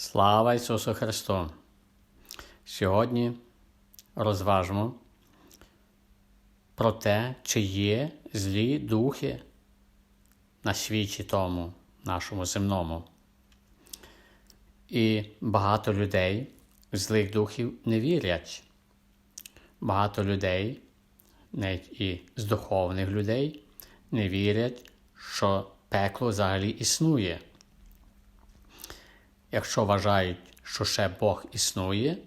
Слава Ісусу Христу! Сьогодні розважимо про те, чи є злі духи на світі тому, нашому земному. І багато людей злих духів не вірять. Багато людей, навіть і з духовних людей, не вірять, що пекло взагалі існує. Якщо вважають, що ще Бог існує,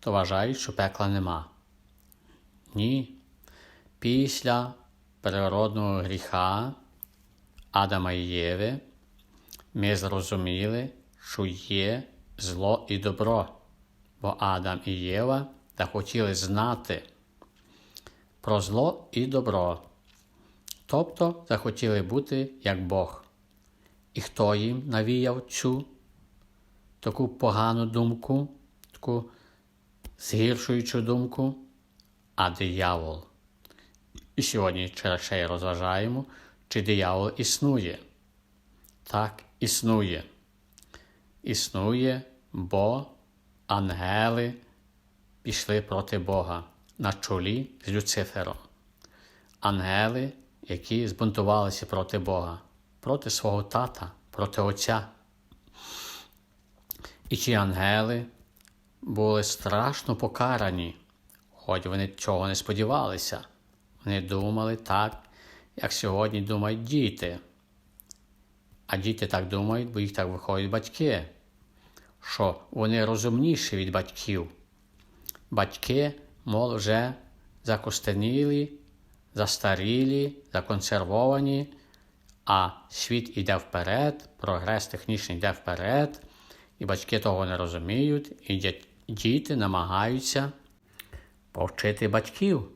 то вважають, що пекла нема. Ні. Після природного гріха Адама і Єви ми зрозуміли, що є зло і добро, бо Адам і Єва захотіли знати про зло і добро, тобто захотіли бути як Бог. І хто їм навіяв цю таку погану думку, таку згіршуючу думку, а диявол. І сьогодні ще розважаємо, чи диявол існує. Так, існує. Існує, бо ангели пішли проти Бога на чолі з Люцифером. Ангели, які збунтувалися проти Бога, проти свого тата, проти Отця. І ті ангели були страшно покарані, хоч вони цього не сподівалися. Вони думали так, як сьогодні думають діти. А діти так думають, бо їх так виходять батьки, що вони розумніші від батьків. Батьки, мол, вже закостенілі, застарілі, законсервовані, а світ іде вперед, прогрес технічний йде вперед, і батьки того не розуміють, і діти намагаються повчити батьків.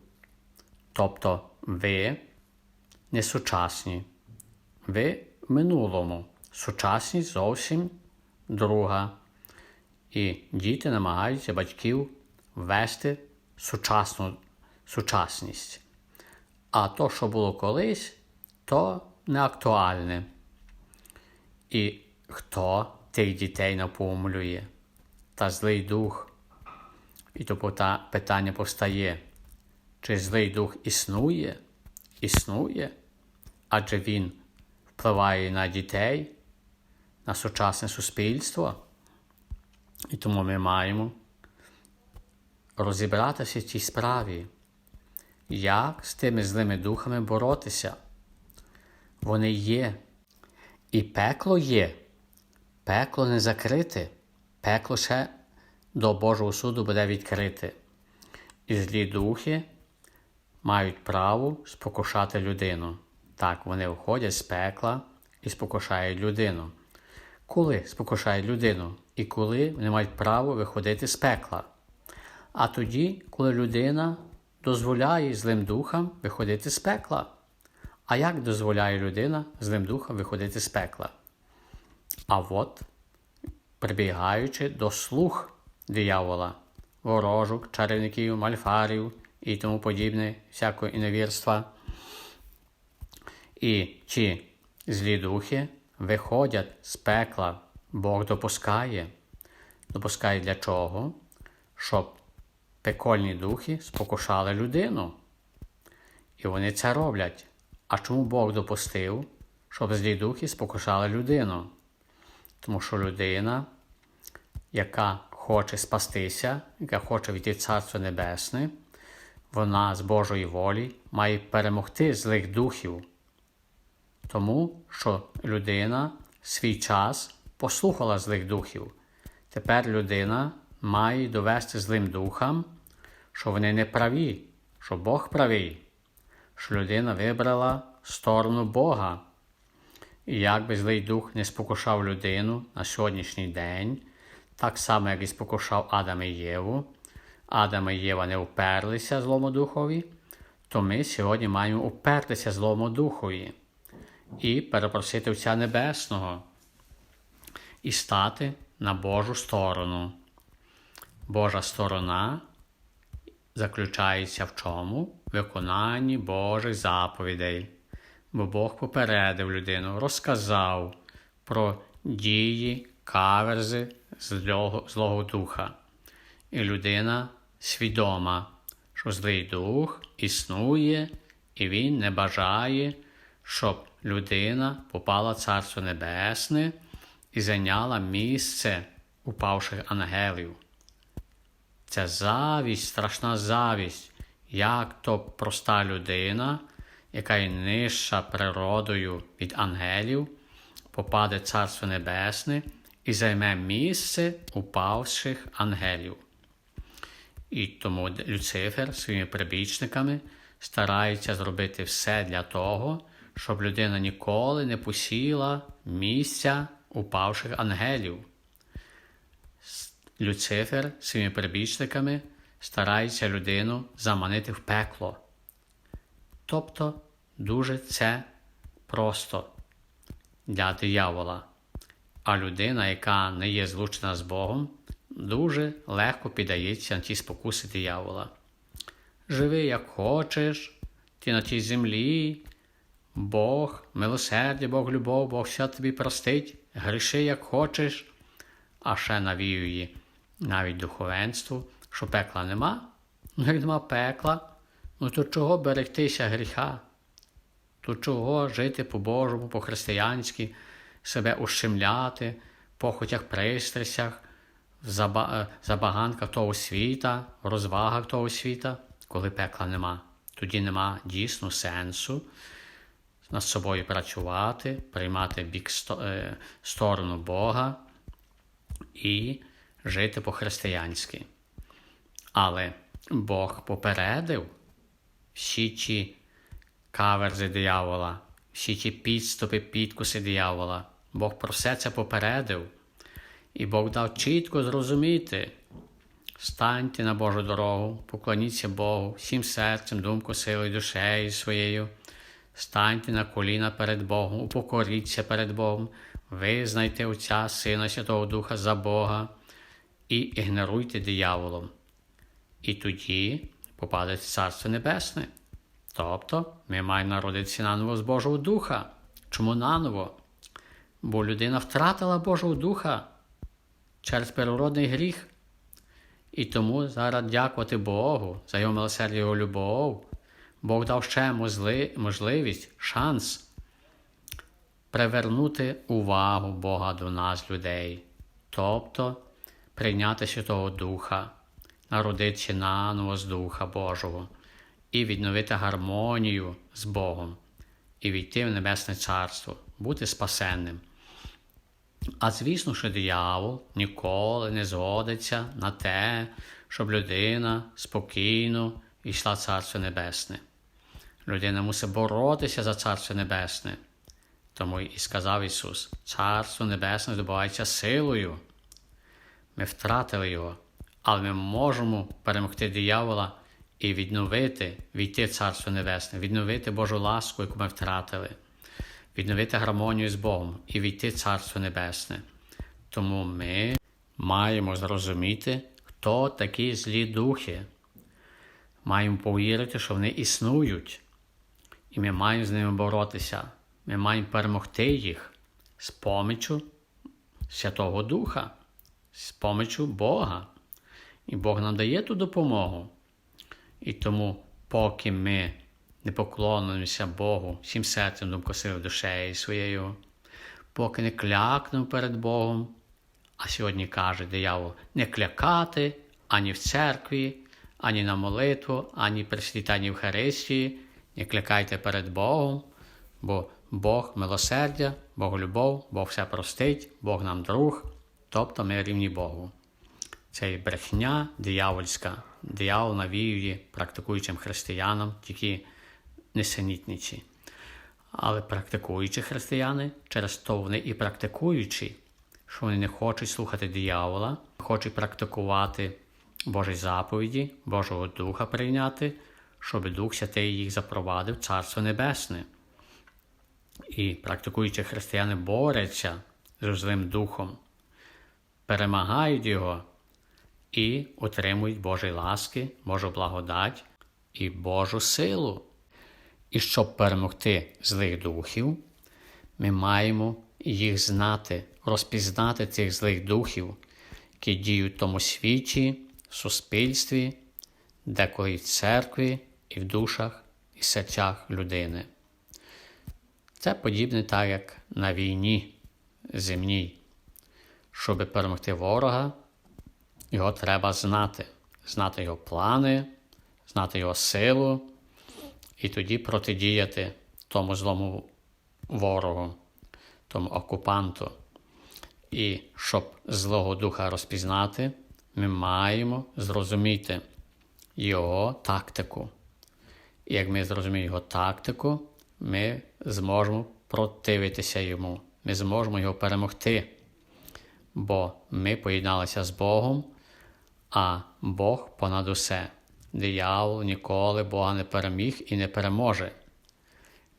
Тобто ви не сучасні, ви в минулому, сучасність зовсім друга. І діти намагаються батьків ввести сучасну сучасність. А то, що було колись, то не актуальне. І хто тих дітей напомлює та злий дух? І то питання постає, чи злий дух існує? Існує, адже він впливає на дітей, на сучасне суспільство. І тому ми маємо розібратися в цій справі, як з тими злими духами боротися. Вони є. І пекло є. Пекло не закрите, пекло ще до Божого суду буде відкрите. І злі духи мають право спокушати людину. Так, вони входять з пекла і спокушають людину. Коли спокушають людину і коли вони мають право виходити з пекла. А тоді, коли людина дозволяє злим духам виходити з пекла. А як дозволяє людина злим духам виходити з пекла? А от, прибігаючи до слух диявола, ворожок, чарівників, мальфарів і тому подібне, всякого іновірства. І ті злі духи виходять з пекла, Бог допускає. Допускає для чого? Щоб пекольні духи спокушали людину. І вони це роблять. А чому Бог допустив, щоб злі духи спокушали людину? Тому що людина, яка хоче спастися, яка хоче війти в Царство Небесне, вона з Божої волі має перемогти злих духів. Тому що людина свій час послухала злих духів. Тепер людина має довести злим духам, що вони не праві, що Бог правий, що людина вибрала сторону Бога. І як би злий дух не спокушав людину на сьогоднішній день, так само, як і спокушав Адам і Єву, Адам і Єва не уперлися злому духові, то ми сьогодні маємо упертися злому духові і перепросити Отця Небесного і стати на Божу сторону. Божа сторона заключається в чому? Виконанні Божих заповідей. Бо Бог попередив людину, розказав про дії, каверзи злого, злого духа. І людина свідома, що злий дух існує, і він не бажає, щоб людина попала в Царство Небесне і зайняла місце упавших ангелів. Це завість, страшна завість, як то проста людина, яка є нижча природою від ангелів, попаде Царство Небесне і займе місце упавших ангелів. І тому Люцифер своїми прибічниками старається зробити все для того, щоб людина ніколи не посіла місця упавших ангелів. Люцифер своїми прибічниками старається людину заманити в пекло. Тобто дуже це просто для диявола. А людина, яка не є злучена з Богом, дуже легко піддається на ті спокуси диявола. Живи, як хочеш, ти на тій землі, Бог, милосердя, Бог любов, Бог все тобі простить, гріши, як хочеш, а ще навіює навіть духовенству, що пекла нема. Ну, як нема пекла, ну то чого берегтися гріха? То чого жити по-божому, по-християнськи, себе ущемляти, похотях пристрастях, в заба... забаганках того світа, в розвагах того світа, коли пекла нема. Тоді нема дійсно сенсу над собою працювати, приймати бік е, сторону Бога і жити по-християнськи. Але Бог попередив всі ті каверзи диявола, всі ті підступи, підкуси диявола. Бог про все це попередив. І Бог дав чітко зрозуміти. Станьте на Божу дорогу, поклоніться Богу всім серцем, думкою, силою, душею своєю. Станьте на коліна перед Богом, упокоріться перед Богом, визнайте Отця Сина Святого Духа за Бога і ігноруйте дияволом. І тоді попадете в Царство Небесне. Тобто ми маємо народитися наново з Божого Духа. Чому наново? Бо людина втратила Божого Духа через первородний гріх. І тому зараз дякувати Богу за його милосердя його любов. Бог дав ще можливість, шанс привернути увагу Бога до нас, людей, тобто прийняти Святого Духа, народитися наново з Духа Божого і відновити гармонію з Богом, і війти в Небесне Царство, бути спасенним. А звісно, що диявол ніколи не згодиться на те, щоб людина спокійно йшла Царство Небесне. Людина мусить боротися за Царство Небесне. Тому і сказав Ісус: Царство Небесне здобувається силою. Ми втратили його, але ми можемо перемогти диявола і відновити, війти в Царство Небесне, відновити Божу ласку, яку ми втратили, відновити гармонію з Богом і війти в Царство Небесне. Тому ми маємо зрозуміти, хто такі злі духи. Маємо повірити, що вони існують, і ми маємо з ними боротися. Ми маємо перемогти їх з помічю Святого Духа, з помічю Бога. І Бог нам дає ту допомогу. І тому, поки ми не поклонимося Богу всім серцем, думкою, душею своєю, поки не клякнемо перед Богом, а сьогодні каже диявол, не клякати ані в церкві, ані на молитву, ані при світанні Євхаристії, не клякайте перед Богом, бо Бог милосердя, Бог любов, Бог все простить, Бог нам друг, тобто ми рівні Богу. Це брехня диявольська, диявол навіює практикуючим християнам тільки несенітниці. Але практикуючі християни через то вони і практикуючі, що вони не хочуть слухати диявола, хочуть практикувати Божі заповіді, Божого Духа прийняти, щоб Дух Святий їх запровадив Царство Небесне. І практикуючі християни борються з злим духом, перемагають його і отримують Божі ласки, Божу благодать і Божу силу. І щоб перемогти злих духів, ми маємо їх знати, розпізнати цих злих духів, які діють в тому світі, в суспільстві, деколи в церкві, і в душах, і серцях людини. Це подібне так, як на війні земній. Щоб перемогти ворога, його треба знати, знати його плани, знати його силу і тоді протидіяти тому злому ворогу, тому окупанту. І щоб Злого Духа розпізнати, ми маємо зрозуміти його тактику. І як ми зрозуміємо його тактику, ми зможемо противитися йому, ми зможемо його перемогти. Бо ми поєдналися з Богом, а Бог понад усе. Диявол ніколи Бога не переміг і не переможе.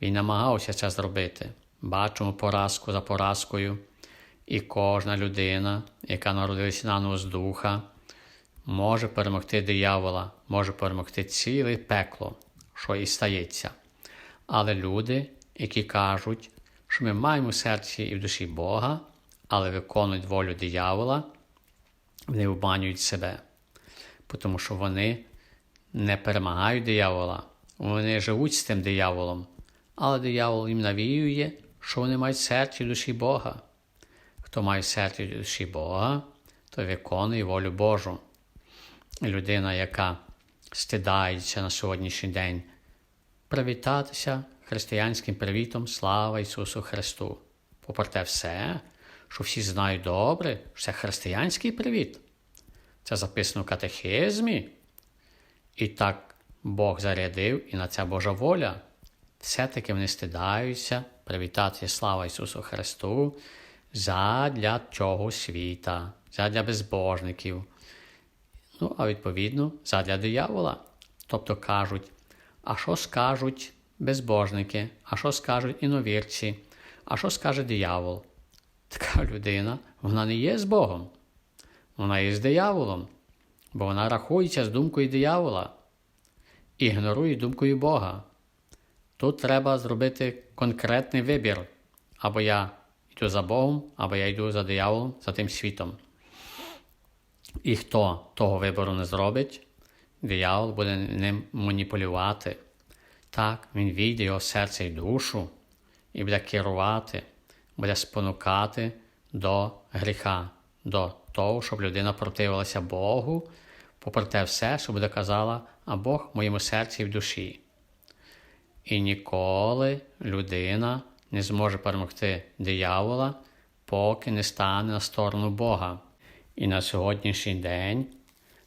Він намагався це зробити. Бачимо поразку за поразкою, і кожна людина, яка народилася на ново з духа, може перемогти диявола, може перемогти ціле пекло, що і стається. Але люди, які кажуть, що ми маємо в серці і в душі Бога, але виконують волю диявола, вони обманюють себе, тому що вони не перемагають диявола, вони живуть з тим дияволом, але диявол їм навіює, що вони мають серці душі Бога. Хто має серці душі Бога, то виконує волю Божу. Людина, яка стидається на сьогоднішній день, привітатися християнським привітом Слава Ісусу Христу. Попри те все, що всі знають добре, що це християнський привіт. Це записано в катехизмі. І так Бог зарядив, і на це Божа воля. Все-таки вони стидаються привітати слава Ісусу Христу задля цього світа, задля безбожників. Ну, а відповідно, задля диявола. Тобто кажуть, а що скажуть безбожники, а що скажуть іновірці, а що скаже диявол? Така людина, вона не є з Богом, вона є з дияволом, бо вона рахується з думкою диявола, ігнорує думкою Бога. Тут треба зробити конкретний вибір. Або я йду за Богом, або я йду за дияволом, за тим світом. І хто того вибору не зробить, диявол буде ним маніпулювати. Так, він війде його серце і душу і буде керувати, буде спонукати до гріха, до того, щоб людина противилася Богу, попри те все, що буде казала, а Бог в моєму серці і в душі. І ніколи людина не зможе перемогти диявола, поки не стане на сторону Бога. І на сьогоднішній день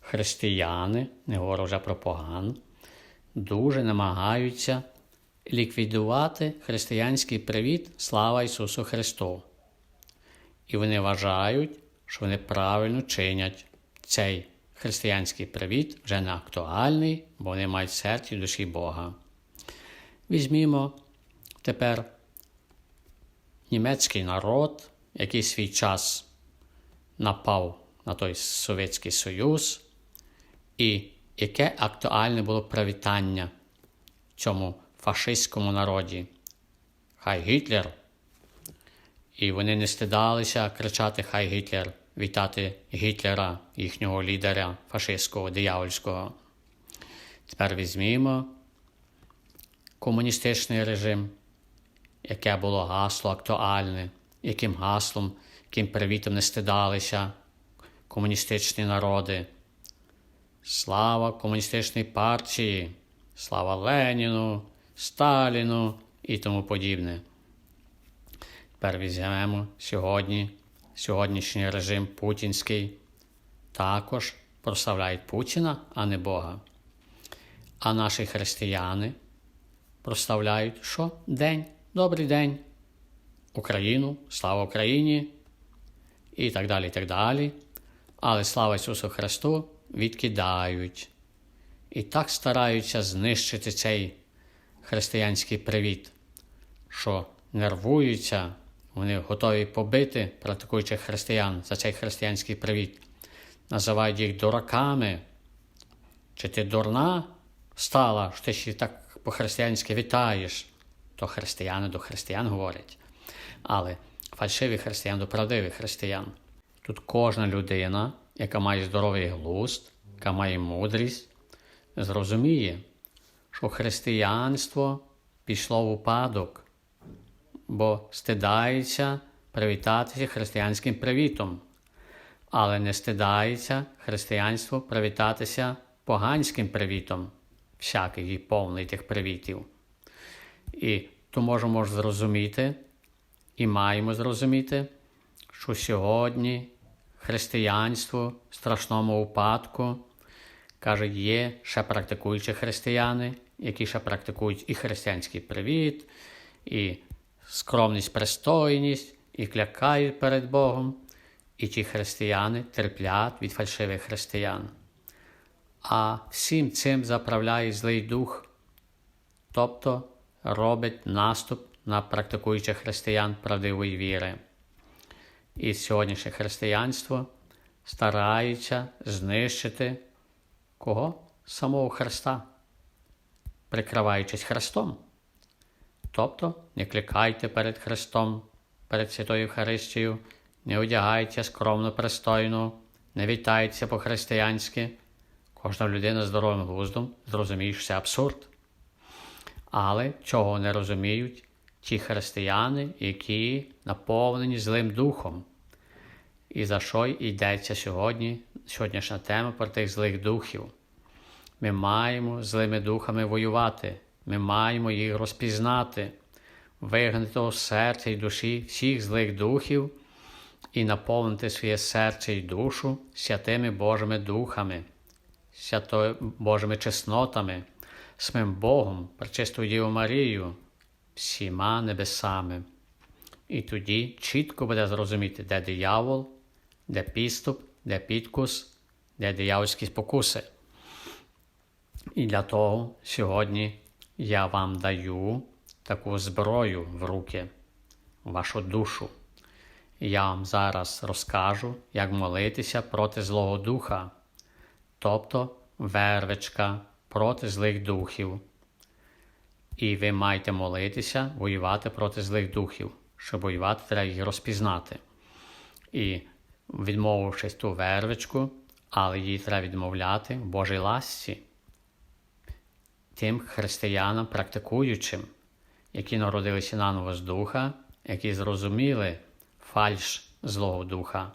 християни, не говорю вже про поган, дуже намагаються ліквідувати християнський привіт Слава Ісусу Христу. І вони вважають, що вони правильно чинять цей християнський привіт вже не актуальний, бо вони мають серці душі Бога. Візьмімо тепер німецький народ, який свій час напав на той Совєтський Союз, і яке актуальне було привітання цьому фашистському народі. Хай Гітлер. І вони не стидалися кричати Хай Гітлер, вітати Гітлера, їхнього лідера фашистського, диявольського. Тепер візьмімо комуністичний режим, яке було гасло актуальне, яким гаслом, яким привітом не стидалися комуністичні народи. Слава комуністичній партії, слава Леніну, Сталіну і тому подібне. Тепер візьмемо сьогодні, сьогоднішній режим путінський також прославляють Путіна, а не Бога. А наші християни прославляють що? День, добрий день, Україну, слава Україні і так далі. і так далі. Але слава Ісусу Христу відкидають і так стараються знищити цей християнський привіт, що нервуються, вони готові побити практикуючих християн за цей християнський привіт, називають їх дураками. Чи ти дурна стала, що ти ще так по-християнськи вітаєш? То християни до християн говорять. Але фальшиві християн до правдивих християн. Тут кожна людина яка має здоровий глузд, яка має мудрість, зрозуміє, що християнство пішло в упадок, бо стидається привітатися християнським привітом, але не стидається християнство привітатися поганським привітом, всякий і повний тих привітів. І то можемо зрозуміти і маємо зрозуміти, що сьогодні християнство в страшному упадку, каже, є ще практикуючі християни, які ще практикують і християнський привіт, і скромність, пристойність, і клякають перед Богом, і ті християни терплять від фальшивих християн. А всім цим заправляє злий дух, тобто робить наступ на практикуючих християн правдивої віри. І сьогоднішнє християнство старається знищити кого? Самого Христа, прикриваючись Христом. Тобто не кликайте перед Христом, перед Святою Євхаристією, не одягайте скромно пристойно, не вітайтеся по-християнськи. Кожна людина здоровим глуздом зрозуміє, що це абсурд. Але чого не розуміють ті християни, які наповнені злим духом. І за що йдеться сьогодні, сьогоднішня тема про тих злих духів. Ми маємо злими духами воювати, ми маємо їх розпізнати, вигнати з серця і душі всіх злих духів і наповнити своє серце і душу святими Божими духами, святою Божими чеснотами, самим Богом, пречистою Діву Марію, всіма небесами. І тоді чітко буде зрозуміти, де диявол, де підступ, де підкус, де диявольські спокуси. І для того сьогодні я вам даю таку зброю в руки, вашу душу. Я вам зараз розкажу, як молитися проти Злого Духа, тобто вервичка проти злих духів. І ви маєте молитися, воювати проти злих духів. Щоб воювати, треба їх розпізнати. І відмовившись ту вервичку, але її треба відмовляти в Божій ласці, тим християнам, практикуючим, які народилися наново з духа, які зрозуміли фальш Злого Духа,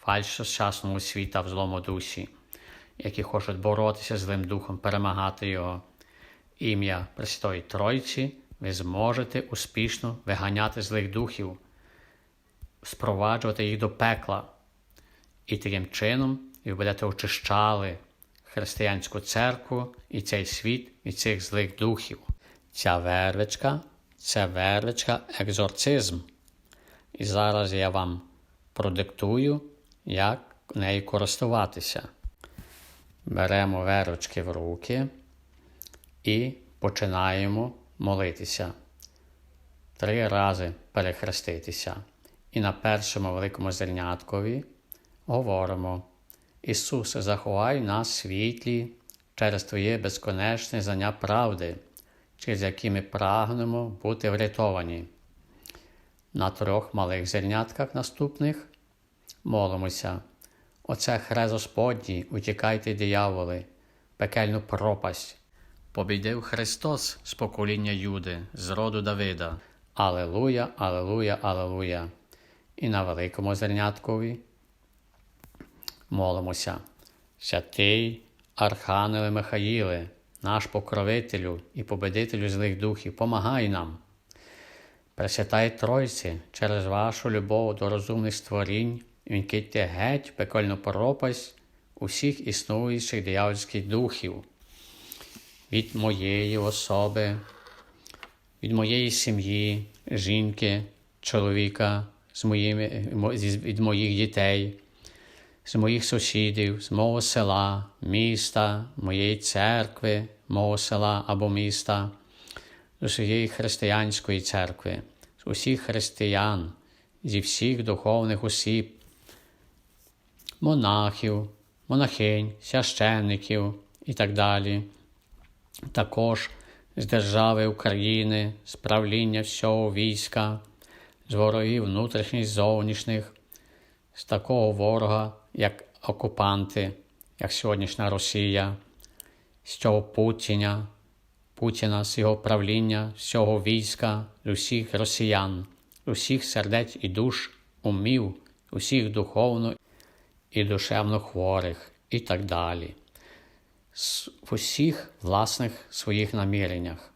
фальш сучасного світа в злому дусі, які хочуть боротися з злим духом, перемагати його ім'я Престої Тройці, ви зможете успішно виганяти злих духів, спроваджувати їх до пекла. І таким чином ви будете очищали християнську церкву і цей світ від цих злих духів. Ця вервичка це вервичка екзорцизм. І зараз я вам продиктую, як нею користуватися. Беремо вервички в руки і починаємо молитися. Три рази перехреститися. І на першому великому зерняткові говоримо: Ісусе, заховай нас світлі через Твоє безконечне знання правди, через які ми прагнемо бути врятовані. На трьох малих зернятках наступних молимося. Оце хрест Господній, утікайте, дияволи, пекельну пропасть. Побідив Христос з покоління Юди, з роду Давида. Алелуя, Алелуя, Алелуя. І на великому зерняткові молимося. Святий Архангеле Михаїле, наш покровителю і победителю злих духів, помагай нам. Пресвятай Тройці, через вашу любов до розумних створінь, відкидьте геть пекольну пропасть усіх існуючих диявольських духів від моєї особи, від моєї сім'ї, жінки, чоловіка, з моїми, від моїх дітей, з моїх сусідів, з мого села, міста, моєї церкви, мого села або міста, з усієї християнської церкви, з усіх християн, зі всіх духовних осіб, монахів, монахинь, священників і так далі. Також з держави України, з правління всього війська, з ворогів внутрішніх зовнішніх, з такого ворога, як окупанти, як сьогоднішня Росія, з цього Путіна, Путіна, з його правління, з цього війська, усіх росіян, усіх сердець і душ, умів, усіх духовно і душевно хворих і так далі. В усіх власних своїх наміреннях.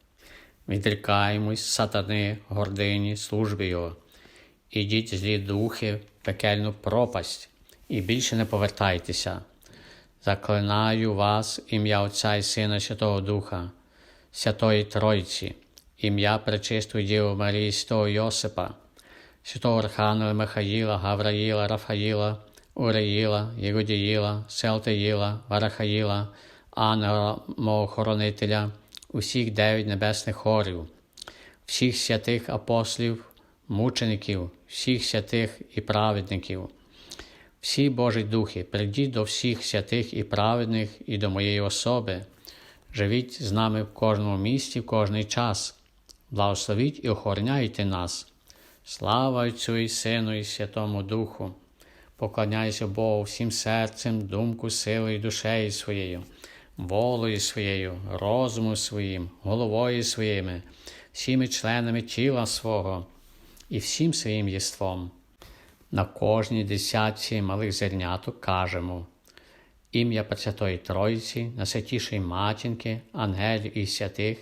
Відрікаємось сатани, гордині, служби Його. Ідіть злі духи, в пекельну пропасть, і більше не повертайтеся. Заклинаю вас ім'я Отця і Сина Святого Духа, Святої Тройці, ім'я Пречистої Діви Марії Святого Йосипа, Святого Архангела Михаїла, Гавраїла, Рафаїла, Уреїла, Єгодіїла, Селтеїла, Варахаїла, Ангела мого хоронителя, усіх дев'ять небесних хорів, всіх святих апостолів, мучеників, всіх святих і праведників. Всі Божі духи, прийдіть до всіх святих і праведних і до моєї особи. Живіть з нами в кожному місці, в кожний час. Благословіть і охороняйте нас. Слава Отцю і Сину, і Святому Духу. Поклоняйся Богу всім серцем, думку, силою, душею своєю, волею своєю, розумом своїм, головою своїми, всіми членами тіла свого і всім своїм єством. На кожній десятці малих зерняток кажемо ім'я Пресвятої Тройці, Найсвятішої Матінки, ангелів і святих,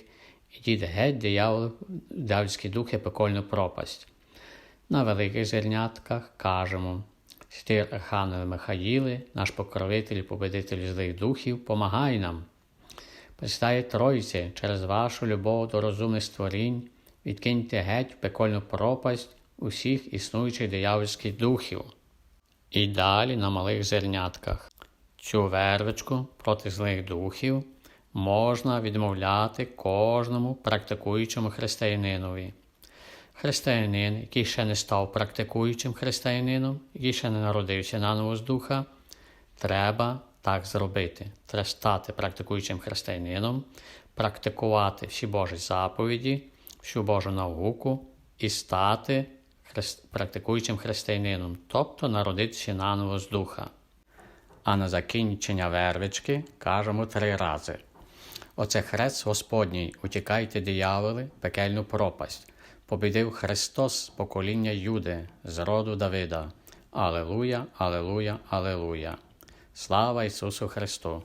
ідіть геть диявол, диявольські духи, пекольну пропасть. На великих зернятках кажемо Святий Архангел Михаїли, наш покровитель і победитель злих духів, помагай нам. Пресвятає Тройці, через вашу любов до розумних створінь, відкиньте геть пекольну пропасть усіх існуючих диявольських духів. І далі на малих зернятках. Цю вервичку проти злих духів можна відмовляти кожному практикуючому християнинові. Християнин, який ще не став практикуючим християнином, який ще не народився наново з духа, треба так зробити. Треба стати практикуючим християнином, практикувати всі Божі заповіді, всю Божу науку і стати практикуючим християнином, тобто народитися наново з духа. А на закінчення вервички кажемо три рази. Оце хрест Господній, утікайте дияволи, пекельну пропасть. Побідив Христос з покоління Юди, з роду Давида. Алелуя, Алелуя, Алелуя. Слава Ісусу Христу!